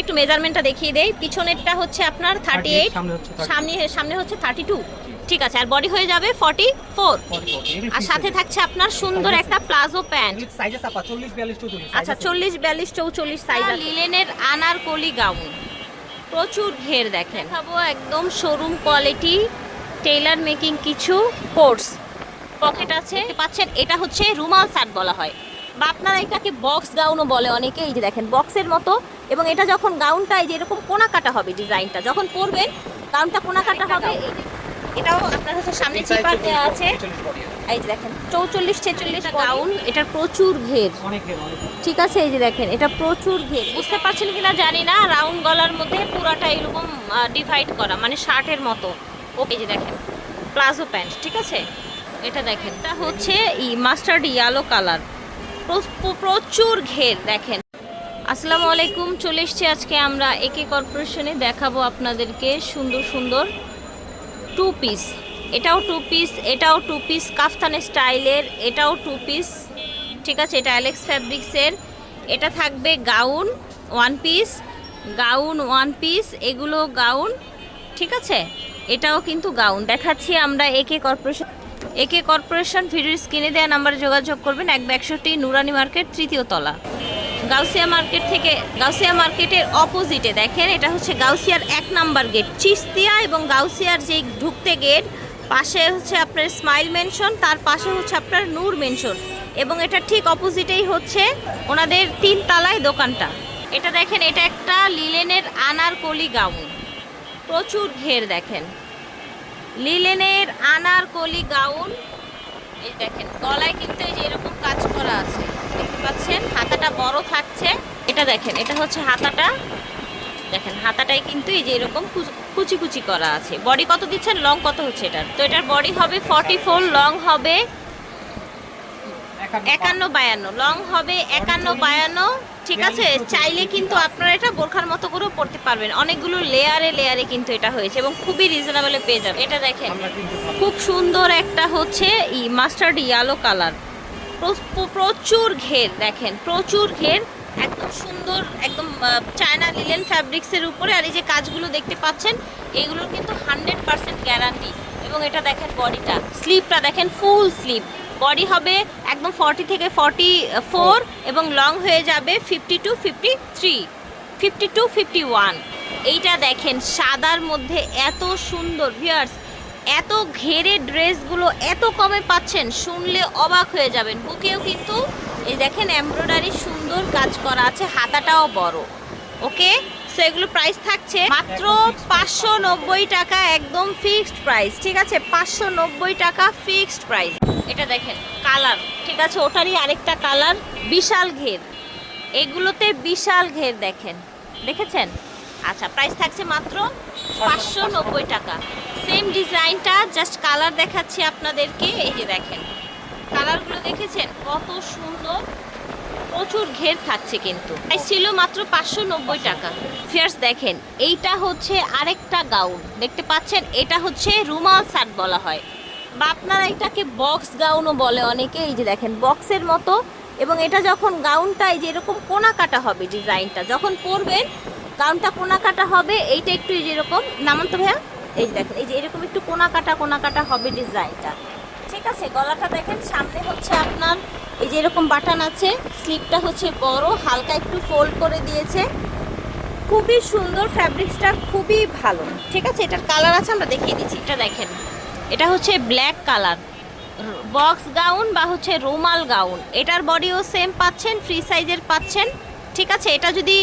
আমরা একটু মেজারমেন্টটা দেখিয়ে দেই। পিছনেরটা হচ্ছে আপনার থার্টি এইট সামনে সামনে সামনে হচ্ছে থার্টি টু ঠিক আছে আর বডি হয়ে যাবে ফর্টি ফোর আর সাথে থাকছে আপনার সুন্দর একটা প্লাজো প্যান্ট সাইজে চাপা 40 42 44 আচ্ছা চল্লিশ বিয়াল্লিশ চৌচল্লিশ সাইজ লিলেনের আনারকলি গাউন প্রচুর ঘের দেখেন। খাব একদম শোরুম কোয়ালিটি টেইলার মেকিং কিছু কোর্স পকেট আছে। পাচ্ছেন এটা হচ্ছে রুমাল শার্ট বলা হয়। বা আপনারা এটাকে বক্স গাউনও বলে অনেকে এই যে দেখেন বক্সের মতো এবং এটা যখন গাউনটা এই যে এরকম কোনা কাটা হবে ডিজাইনটা যখন পরবেন গাউনটা কোনা কাটা হবে। এটাও আপনার হচ্ছে সামনে চিপার দেওয়া আছে। এই যে দেখেন চৌচল্লিশ ছেচল্লিশ গাউন। এটার প্রচুর ঘের। ঠিক আছে এই যে দেখেন এটা প্রচুর ঘের। বুঝতে পারছেন কিনা জানি না রাউন্ড গলার মধ্যে পুরাটা এরকম ডিভাইড করা মানে শার্টের মতো। ও এই যে দেখেন প্লাজো প্যান্ট ঠিক আছে? এটা দেখেন এটা হচ্ছে ই মাস্টার্ড ইয়েলো কালার প্রচুর ঘের, দেখেন। আসসালামু আলাইকুম, চলে এসছি আজকে আমরা একে কর্পোরেশনে। দেখাবো আপনাদেরকে সুন্দর সুন্দর টু পিস এটাও টু পিস এটাও টু পিস কাফতান স্টাইলের, এটাও টু পিস ঠিক আছে, এটা অ্যালেক্স ফ্যাব্রিক্সের এটা থাকবে gown one piece gown one piece এগুলো গাউন। ঠিক আছে, এটাও কিন্তু গাউন। দেখাচ্ছি আমরা একে কর্পোরেশন একে কর্পোরেশন ভিডিও স্ক্রিনে দেওয়া নাম্বারে যোগাযোগ করবেন। এক একষট্টি নুরানি মার্কেট তৃতীয় তলা। গাউসিয়া মার্কেট থেকে গাউসিয়া মার্কেটের অপোজিটে দেখেন, এটা হচ্ছে গাউসিয়ার এক নাম্বার গেট। চিস্তিয়া এবং গাউসিয়ার যে ঢুকতে গেট, পাশে হচ্ছে আপনার স্মাইল মেনশন তার পাশে হচ্ছে আপনার নূর মেনশন এবং এটা ঠিক অপোজিটেই হচ্ছে ওনাদের তিন তালায় দোকানটা। এটা দেখেন, এটা একটা লিলেনের আনারকলি গাউন। প্রচুর ঘের দেখেন। লিলেনের আনারকলি গাউন। এই দেখেন, গলায় কিন্তু এই যে এরকম কাজ করা আছে। দেখতে পাচ্ছেন, হাতাটা বড় থাকছে। এটা দেখেন, এটা হচ্ছে হাতাটা। দেখেন হাতাটাই কিন্তু এই যে এরকম কুচ- কুচি করা আছে। বডি কত দিচ্ছেন? লং কত হচ্ছে এটার? তো এটার বডি হবে ফর্টি ফোর লং হবে একান্ন বায়ান্ন। লং হবে একান্ন বায়ান্ন। ঠিক আছে? চাইলে কিন্তু আপনারা এটা বোরখার মতো করেও পড়তে পারবেন। অনেকগুলো লেয়ারে লেয়ারে কিন্তু এটা হয়েছে এবং খুবই রিজনেবলে পেয়ে যাবেন। এটা দেখেন। খুব সুন্দর একটা হচ্ছে ই মাস্টার্ড ইয়েলো কালার প্রচুর ঘের দেখেন প্রচুর ঘের। একদম সুন্দর একদম চায়না লিলেন ফ্যাব্রিক্সের উপরে। আর এই যে কাজগুলো দেখতে পাচ্ছেন এগুলোর কিন্তু হান্ড্রেড পার্সেন্ট গ্যারান্টি এবং এটা দেখেন বডিটা স্লিপটা দেখেন ফুল স্লিপ বডি হবে একদম ফর্টি থেকে ফর্টি ফোর এবং লং হয়ে যাবে fifty two fifty three fifty two fifty one এইটা দেখেন সাদার মধ্যে এত সুন্দর ভিয়ার্স এত ঘেরে ড্রেসগুলো এত কমে পাচ্ছেন শুনলে অবাক হয়ে যাবেন। বুকেও কিন্তু এই দেখেন এমব্রয়ডারি সুন্দর কাজ করা আছে হাতাটাও বড়। ওকে সো এগুলো প্রাইস থাকছে মাত্র পাঁচশো নব্বই টাকা, একদম ফিক্সড প্রাইস ঠিক আছে? পাঁচশো নব্বই টাকা ফিক্সড প্রাইস এটা দেখেন কালার ঠিক আছে? ওটারই আরেকটা কালার বিশাল ঘের। এগুলোতে বিশাল ঘের দেখেন, দেখেছেন? আচ্ছা প্রাইস থাকছে মাত্র পাঁচশো নব্বই টাকা। সেম ডিজাইনটা জাস্ট কালার দেখাচ্ছি আপনাদেরকে, এই যে দেখেন। কালারগুলো দেখেছেন? কত সুন্দর প্রচুর ঘের থাকছে কিন্তু। ছিল মাত্র পাঁচশো নব্বই টাকা। ফিয়ার্স, দেখেন, এইটা হচ্ছে আরেকটা গাউন। দেখতে পাচ্ছেন, এটা হচ্ছে রুমাল শার্ট বলা হয়। বা আপনারা এটাকে বক্স গাউনও বলে অনেকে, এই যে দেখেন, বক্সের মতো। এবং এটা যখন গাউনটা, এই যে এরকম কোনা কাটা হবে ডিজাইনটা, যখন পরবেন, গাউনটা কোনা কাটা হবে, এইটা একটু এই যে এরকম। নামান তো ভাইয়া? এই যে দেখেন, এই যে এরকম একটু কোনা কাটা কোনা কাটা হবে ডিজাইনটা। ঠিক আছে, গলাটা দেখেন, সামনে হচ্ছে আপনার এই যে এরকম বাটন আছে, স্লিপটা হচ্ছে বড়, হালকা একটু ফোল্ড করে দিয়েছে। খুবই সুন্দর ফ্যাব্রিক্সটা খুবই ভালো। ঠিক আছে, এটার কালার আছে, আমরা দেখিয়ে দিচ্ছি, এটা দেখেন। এটা হচ্ছে ব্ল্যাক কালার বক্স গাউন বা হচ্ছে রুমাল গাউন এটার বডিও সেম পাচ্ছেন ফ্রি সাইজের পাচ্ছেন। ঠিক আছে, এটা যদি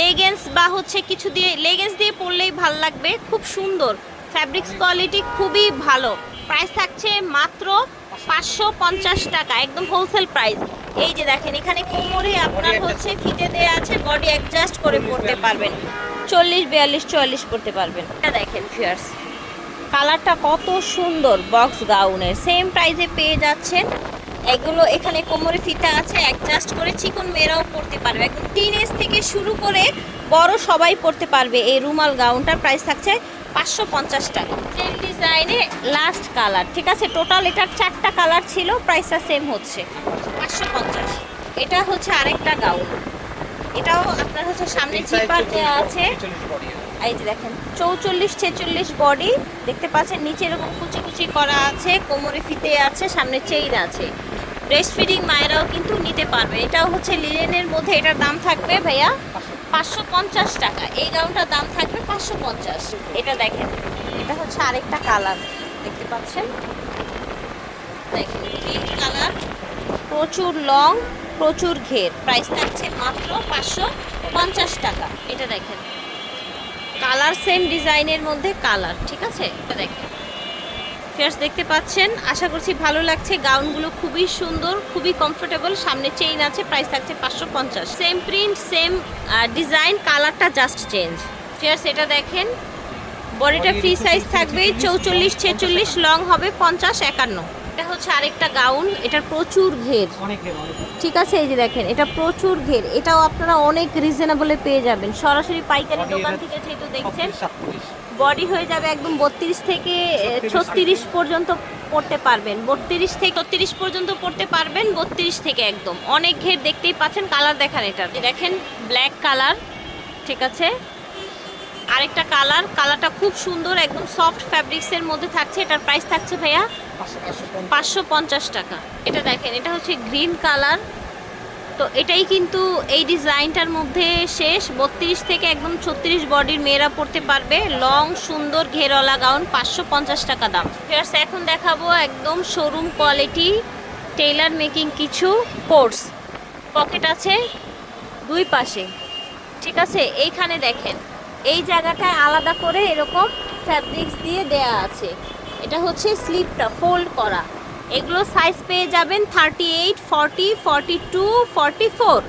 লেগেন্স বা হচ্ছে কিছু দিয়ে লেগেন্স দিয়ে পরলেই ভালো লাগবে। খুব সুন্দর। ফ্যাব্রিক্স কোয়ালিটি খুবই ভালো। প্রাইস থাকছে মাত্র পাঁচশো পঞ্চাশ টাকা, একদম হোলসেল প্রাইস এই যে দেখেন, এখানে কোমরে আপনার হচ্ছে ফিতে দেওয়া আছে বডি অ্যাডজাস্ট করে পরতে পারবেন। চল্লিশ, বিয়াল্লিশ, চুয়াল্লিশ পড়তে পারবেন। এটা দেখেন ফিয়ার্স কালারটা কত সুন্দর বক্স গাউনের সেম প্রাইসে পেয়ে যাচ্ছেন। এগুলো এখানে কোমরে ফিতা আছে অ্যাডজাস্ট করে চিকন মেয়েরাও পরতে পারবে। একদম টিন থেকে শুরু করে বড় সবাই পরতে পারবে এই রুমাল গাউনটার প্রাইস থাকছে পাঁচশো পঞ্চাশ টাকা। সেম ডিজাইনে লাস্ট কালার ঠিক আছে? টোটাল এটার চারটা কালার ছিল প্রাইসটা সেম হচ্ছে। পাঁচশো পঞ্চাশ। এটা হচ্ছে আরেকটা গাউন এটাও আপনার হচ্ছে সামনে জিপার দেওয়া আছে। এই যে দেখেন চৌচল্লিশ ছেচল্লিশ বডি দেখতে পাচ্ছেন নিচে এরকম কুচি কুচি করা আছে কোমরে ফিতে আছে সামনে চেইন আছে। ব্রেস্ট ফিডিং মায়েরাও কিন্তু নিতে পারবে। এটাও হচ্ছে লিলেনের মধ্যে এটার দাম থাকবে ভাইয়া পাঁচশো পঞ্চাশ টাকা। এই গাউনটার দাম থাকবে পাঁচশো পঞ্চাশ। এটা দেখেন, এটা হচ্ছে আরেকটা কালার। দেখতে পাচ্ছেন? দেখেন গ্রিন কালার, প্রচুর লং প্রচুর ঘের। প্রাইস থাকছে মাত্র পাঁচশো পঞ্চাশ টাকা। এটা দেখেন কালার সেম ডিজাইনের মধ্যে কালার ঠিক আছে? এটা দেখেন। ফেয়ার্স দেখতে পাচ্ছেন। আশা করছি ভালো লাগছে। গাউনগুলো খুবই সুন্দর খুবই কমফোর্টেবল সামনে চেইন আছে প্রাইস থাকছে পাঁচশো পঞ্চাশ। সেম প্রিন্ট সেম ডিজাইন কালারটা জাস্ট চেঞ্জ ফেয়ার্স এটা দেখেন। বডিটা ফ্রি সাইজ থাকবে চৌচল্লিশ ছেচল্লিশ লং হবে পঞ্চাশ একান্ন। এটা হচ্ছে আরেকটা গাউন এটার প্রচুর ঘের। ঠিক আছে এই যে দেখেন এটা প্রচুর ঘের। এটাও আপনারা অনেক রিজনেবলে পেয়ে যাবেন। সরাসরি পাইকারি দোকান থেকে যেহেতু দেখছেন। 36, 37 বডি হয়ে যাবে একদম বত্রিশ থেকে ছত্রিশ পর্যন্ত পড়তে পারবেন। বত্রিশ থেকে ছত্রিশ পর্যন্ত পড়তে পারবেন বত্রিশ থেকে একদম। অনেক ঘের দেখতেই পাচ্ছেন কালার দেখান এটা। দেখেন ব্ল্যাক কালার ঠিক আছে? আরেকটা কালার কালারটা খুব সুন্দর একদম সফট ফ্যাব্রিক্সের মধ্যে থাকছে। এটার প্রাইস থাকছে ভাইয়া পাঁচশো। টাকা। এটা দেখেন এটা হচ্ছে গ্রিন কালার। তো এটাই কিন্তু এই ডিজাইনটার মধ্যে শেষ। বত্রিশ থেকে একদম ছত্রিশ বডির মেয়েরা পড়তে পারবে। লং, সুন্দর ঘেরওয়ালা গাউন, পাঁচশো পঞ্চাশ টাকা দাম। ফেয়ার্স এখন দেখাবো একদম শোরুম কোয়ালিটি টেইলার মেকিং কিছু কোর্স পকেট আছে দুই পাশে। ঠিক আছে? এইখানে দেখেন, এই জায়গাটায় আলাদা করে এরকম ফ্যাব্রিক্স দিয়ে দেয়া আছে। এটা হচ্ছে স্লিপটা ফোল্ড করা। এগুলো সাইজ পেয়ে যাবেন thirty eight forty forty two forty four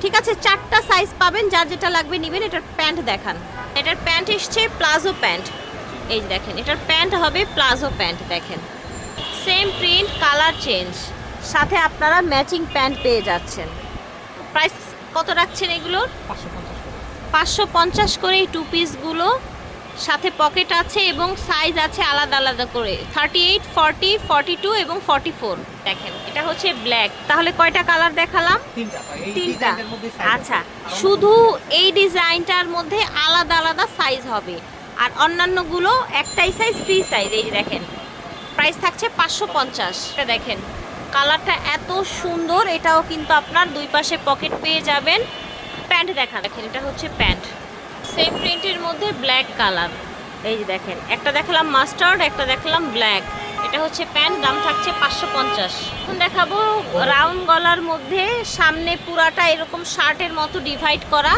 ঠিক আছে চারটা সাইজ পাবেন যার যেটা লাগবে নেবেন এটার প্যান্ট দেখান। এটার প্যান্ট এসছে প্লাজো প্যান্ট এই যে দেখেন এটার প্যান্ট হবে প্লাজো প্যান্ট দেখেন। সেম প্রিন্ট কালার চেঞ্জ সাথে আপনারা ম্যাচিং প্যান্ট পেয়ে যাচ্ছেন। প্রাইস কত রাখছেন এগুলোর। পাঁচশো পঞ্চাশ করে। এই টু পিসগুলো সাথে পকেট আছে এবং সাইজ আছে আলাদা আলাদা করে। Thirty eight forty forty two এবং ফর্টি ফোর দেখেন এটা হচ্ছে ব্ল্যাক তাহলে কয়টা কালার দেখালাম? তিনটা আচ্ছা শুধু এই ডিজাইনটার মধ্যে আলাদা আলাদা সাইজ হবে। আর অন্যান্যগুলো একটাই সাইজ ফ্রি সাইজ এই দেখেন প্রাইস থাকছে পাঁচশো পঞ্চাশ। এটা দেখেন কালারটা এত সুন্দর এটাও কিন্তু আপনার দুই পাশে পকেট পেয়ে যাবেন। প্যান্ট দেখা দেখেন এটা হচ্ছে প্যান্ট সেম প্রিন্টের মধ্যে ব্ল্যাক কালার এই যে দেখেন, একটা দেখালাম মাস্টার্ড একটা দেখালাম ব্ল্যাক এটা হচ্ছে প্যান্ট দাম থাকছে পাঁচশো পঞ্চাশ। এখন দেখাবো রাউন্ড গলার মধ্যে, সামনে পুরাটা এরকম শার্টের মতো ডিভাইড করা।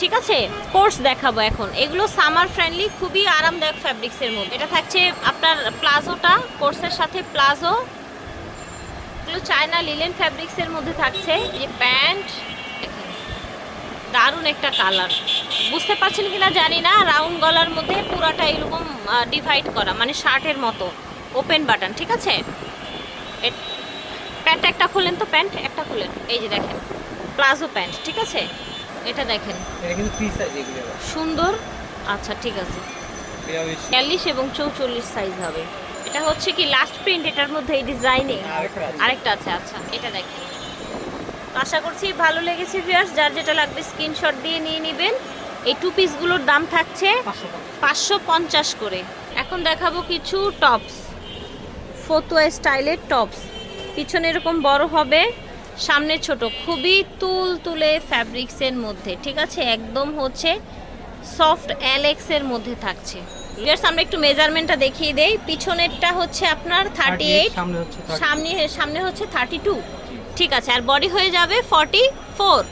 ঠিক আছে? কোর্স দেখাবো এখন। এগুলো সামার ফ্রেন্ডলি খুবই আরামদায়ক ফ্যাব্রিক্সের মধ্যে। এটা থাকছে আপনার প্লাজোটা কোর্সের সাথে প্লাজো। এগুলো চায়না লিলেন ফ্যাব্রিক্সের মধ্যে থাকছে। যে প্যান্ট দারুণ একটা কালার বুঝতে পারছেন কিনা জানি না রাউন্ড গলার মধ্যে পুরাটা এরকম ডিভাইড করা মানে শার্টের মতো ওপেন বাটন ঠিক আছে? প্যান্ট একটা খুলেন তো প্যান্ট একটা খুলেন এই যে দেখেন প্লাজো প্যান্ট ঠিক আছে? এটা দেখেন। সুন্দর? আচ্ছা ঠিক আছে। বিয়াল্লিশ এবং চৌচল্লিশ সাইজ হবে। এটা হচ্ছে কি লাস্ট প্রিন্ট এটার মধ্যে এই ডিজাইনে আরেকটা আছে। আচ্ছা এটা দেখেন। আশা করছি ভালো লেগেছে ভিউয়ার্স যার যেটা লাগবে স্ক্রিনশট দিয়ে নিয়ে নেবেন। এই টু পিসগুলোর দাম থাকছে পাঁচশো পঞ্চাশ। করে। এখন দেখাবো কিছু টপস ফতুয়া স্টাইলের টপস পিছনে এরকম বড় হবে সামনে ছোট। খুবই তুল তুলে ফ্যাব্রিক্সের মধ্যে ঠিক আছে? একদম হচ্ছে সফট অ্যালেক্সের মধ্যে থাকছে। Viewers, আমরা একটু মেজারমেন্টটা দেখিয়ে দেই। পিছনেরটা হচ্ছে আপনার থার্টি এইট সামনে হচ্ছে 30, সামনে সামনে হচ্ছে থার্টি টু ঠিক আছে আর বডি হয়ে যাবে ফর্টি ফোর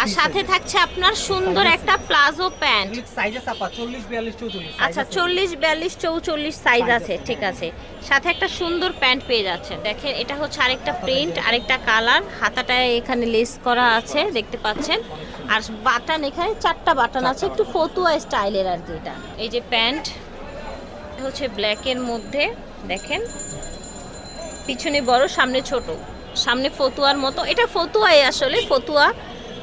আর সাথে থাকছে আপনার সুন্দর একটা প্লাজো প্যান্ট এগুলো size আছে আপা, 40, 42, 44 size আচ্ছা চল্লিশ বিয়াল্লিশ চৌচল্লিশ সাইজ আছে আছে, ঠিক হ্যাঁ। আছে। সাথে একটা সুন্দর প্যান্ট পেয়ে যাচ্ছেন। দেখেন এটা হচ্ছে আরেকটা প্রিন্ট আরেকটা কালার হাতাটায় এখানে লেস করা আছে দেখতে পাচ্ছেন। আর বাটন এখানে চারটা বাটন আছে একটু ফতুয়া স্টাইলের আর কি এটা। এই যে প্যান্ট হচ্ছে ব্ল্যাকের মধ্যে দেখেন। পিছনে বড় সামনে ছোট। সামনে ফতুয়ার মতো, এটা ফতুয়াই আসলে, ফতুয়া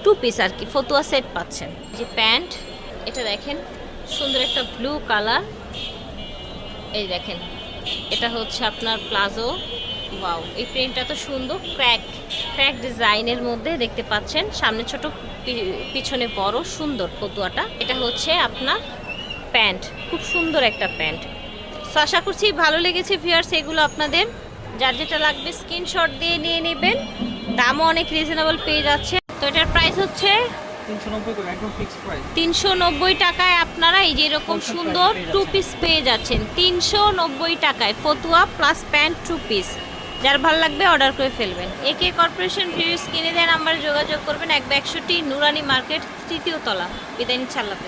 টু পিস আর কি, ফতুয়া সেট পাচ্ছেন। যে প্যান্ট এটা দেখেন, সুন্দর একটা ব্লু কালার এই দেখেন, এটা হচ্ছে আপনার প্লাজো। বাউ এই প্রিন্টটা তো সুন্দর ক্র্যাক ক্র্যাক ডিজাইনের মধ্যে দেখতে পাচ্ছেন। সামনে ছোট পিছনে বড়, সুন্দর ফতুয়াটা। এটা হচ্ছে আপনার প্যান্ট খুব সুন্দর একটা প্যান্ট সো আশা করছি ভালো লেগেছে ভিউয়ার্স এগুলো আপনাদের যার যেটা লাগবে স্ক্রিনশট দিয়ে নিয়ে নেবেন। দামও অনেক রিজনেবল পেয়ে যাচ্ছে। তো এটার প্রাইস হচ্ছে তিনশো নব্বই টাকায় আপনারা এই যে এরকম সুন্দর টু পিস পেয়ে যাচ্ছেন। তিনশো নব্বই টাকায় ফতুয়া প্লাস প্যান্ট টু পিস যার ভালো লাগবে অর্ডার করে ফেলবেন। একে কর্পোরেশন ভিউ স্ক্রিনে দেওয়া নাম্বারে যোগাযোগ করবেন। এক একশোটি নুরানি মার্কেট তৃতীয় তলা। বিদায় নিচ্ছে আল্লাহ